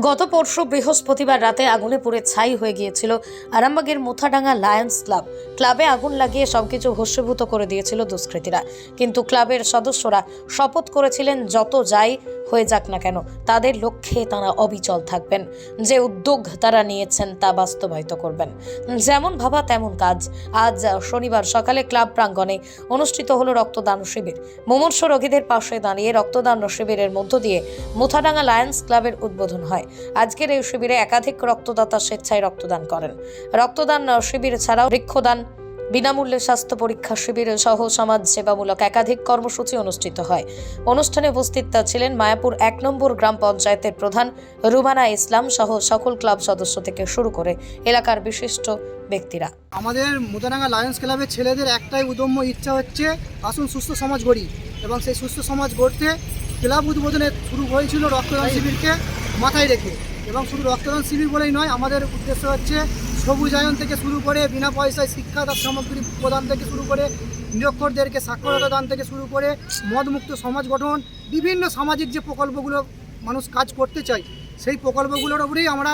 গত পরশু বৃহস্পতিবার রাতে আগুনে পুড়ে ছাই হয়ে গিয়েছিল আরামবাগের মুথাডাঙ্গা লায়ন্স ক্লাব। ক্লাবে আগুন লাগিয়ে সবকিছু ভস্মীভূত করে দিয়েছিল দুষ্কৃতীরা। কিন্তু ক্লাবের সদস্যরা শপথ করেছিলেন যত যাই হয়ে যাক না কেন, তাদের লক্ষ্যে তারা অবিচল থাকবেন। যে উদ্যোগ তারা নিয়েছেন তা বাস্তবায়িত করবেন। যেমন ভাবা, তেমন কাজ। আজ শনিবার সকালে ক্লাব প্রাঙ্গণে অনুষ্ঠিত হলো রক্তদান শিবির। মুমূর্ষ রোগীদের পাশে দাঁড়িয়ে রক্তদান শিবিরের মধ্য দিয়ে মুথাডাঙ্গা লায়ন্স ক্লাবের উদ্বোধন হয়। আজকের এই শিবিরে একাধিক রক্তদাতা স্বেচ্ছায় রক্তদান করেন। রক্তদান শিবির ছাড়াও বৃক্ষদান বিনামূল্যে স্বাস্থ্য পরীক্ষা শিবির সহ সমাজ সেবামূলক একাধিক কর্মসূচি অনুষ্ঠিত হয়। অনুষ্ঠানে উপস্থিত ছিলেন মায়াপুর এক নম্বর গ্রাম পঞ্চায়েতের প্রধান রুমানা ইসলাম সহ সকল ক্লাব সদস্য থেকে শুরু করে এলাকার বিশিষ্ট ব্যক্তিরা। আমাদের মুদারাঙ্গা লায়ন্স ক্লাবের ছেলেদের একটাই উদম্য ইচ্ছা হচ্ছে আসুন সুস্থ সমাজ গড়ি এবং সেই সুস্থ সমাজ গড়তে ক্লাব উদ্বোধনে শুরু হয়েছিল রক্তদান শিবিরকে মাথায় রেখে। এবং শুধু রক্তদান শিবির বলেই নয়, আমাদের উদ্দেশ্য হচ্ছে সবুজায়ন থেকে শুরু করে বিনা পয়সায় শিক্ষা দান সামগ্রী প্রদান থেকে শুরু করে নিরক্ষরদেরকে সাক্ষরতা দান থেকে শুরু করে মদমুক্ত সমাজ গঠন, বিভিন্ন সামাজিক যে প্রকল্পগুলো মানুষ কাজ করতে চায়, সেই প্রকল্পগুলোর উপরেই আমরা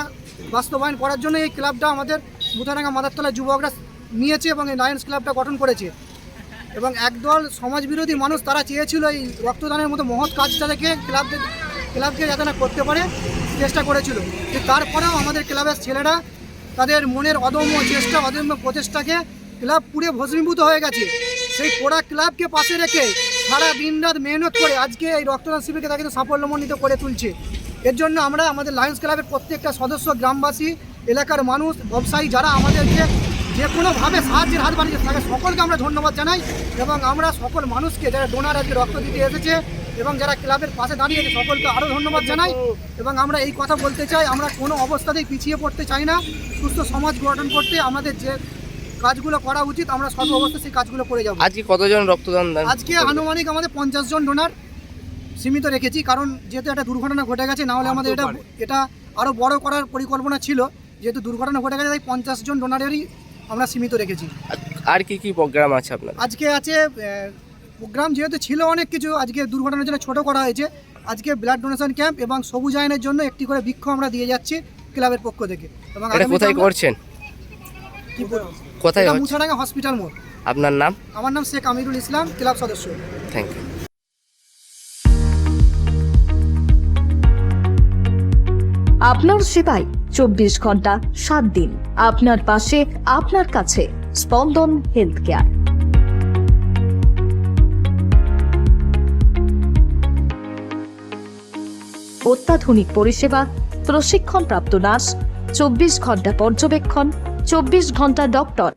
বাস্তবায়ন করার জন্য এই ক্লাবটা আমাদের মুথারাঙ্গা মাদারতলা যুবকরা নিয়েছে এবং এই লায়ন্স ক্লাবটা গঠন করেছে। এবং একদল সমাজবিরোধী মানুষ তারা চেয়েছিল এই রক্তদানের মতো মহৎ কাজটা থেকে ক্লাবকে ক্লাবকে যাতে না করতে পারে, চেষ্টা করেছিল। যে তারপরেও আমাদের ক্লাবের ছেলেরা তাদের মনের অদম্য চেষ্টা, অদম্য প্রচেষ্টাকে ক্লাব পুড়ে ভস্মীভূত হয়ে গেছে। সেই পোড়া ক্লাবকে পাশে রেখে সারা দিন রাত মেহনত করে আজকে এই রক্তদান শিবিরকে তাকে সাফল্যমণ্ডিত করে তুলছে। এর জন্য আমরা আমাদের লায়ন্স ক্লাবের প্রত্যেকটা সদস্য, গ্রামবাসী, এলাকার মানুষ, ব্যবসায়ী যারা আমাদেরকে যে কোনোভাবে সাহায্যের হাত বাড়িয়েছে, তাকে সকলকে আমরা ধন্যবাদ জানাই এবং আমরা সকল মানুষকে, যারা ডোনার আজকে রক্ত দিতে এসেছে এবং যারা ক্লাবের পাশে দাঁড়িয়েছে সকলকে আরও ধন্যবাদ জানাই। এবং আমরা এই কথা বলতে চাই আমরা কোনো অবস্থাতেই পিছিয়ে পড়তে চাই না। সুস্থ সমাজ গঠন করতে আমাদের যে কাজগুলো করা উচিত আমরা সর্ব অবস্থায় সেই কাজগুলো করে যাব। আজকে কতজন রক্তদান দেন? আজকে আনুমানিক আমাদের পঞ্চাশ জন ডোনার সীমিত রেখেছি কারণ যেহেতু একটা দুর্ঘটনা ঘটে গেছে না হলে আমাদের এটা এটা আরও বড় করার পরিকল্পনা ছিল। যেহেতু দুর্ঘটনা ঘটে গেছে তাই পঞ্চাশ জন ডোনারেরই আমরা সীমিত রেখেছি। আর কি কি প্রোগ্রাম আছে আপনার আজকে আছে প্রোগ্রাম যেহেতু ছিল অনেক কিছু আজকে দুর্ঘটনার জন্য ছোট করা হয়েছে। আজকে ব্লাড ডোনেশন ক্যাম্প এবং সবুজ আয়নের জন্য একটি করে বৃক্ষ আমরা দিয়ে যাচ্ছি ক্লাবের পক্ষ থেকে। এবং কোথায় করছেন? কি বলব? কোথায় মুছাডাঙ্গা হসপিটাল মোড়। আপনার নাম? আমার নাম শেখ আমিরুল ইসলাম ক্লাব সদস্য। থ্যাংক ইউ আপনার সেবায় চব্বিশ ঘণ্টা সাত দিন। আপনার পাশে আপনার কাছে স্পন্দন হেলথ কেয়ার। অত্যাধুনিক পরিষেবা, প্রশিক্ষণপ্রাপ্ত নার্স, চব্বিশ ঘণ্টা পর্যবেক্ষণ, চব্বিশ ঘণ্টা doctor.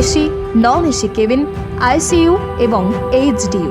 AC non AC cabin, ICU এবং এইচডিইউ।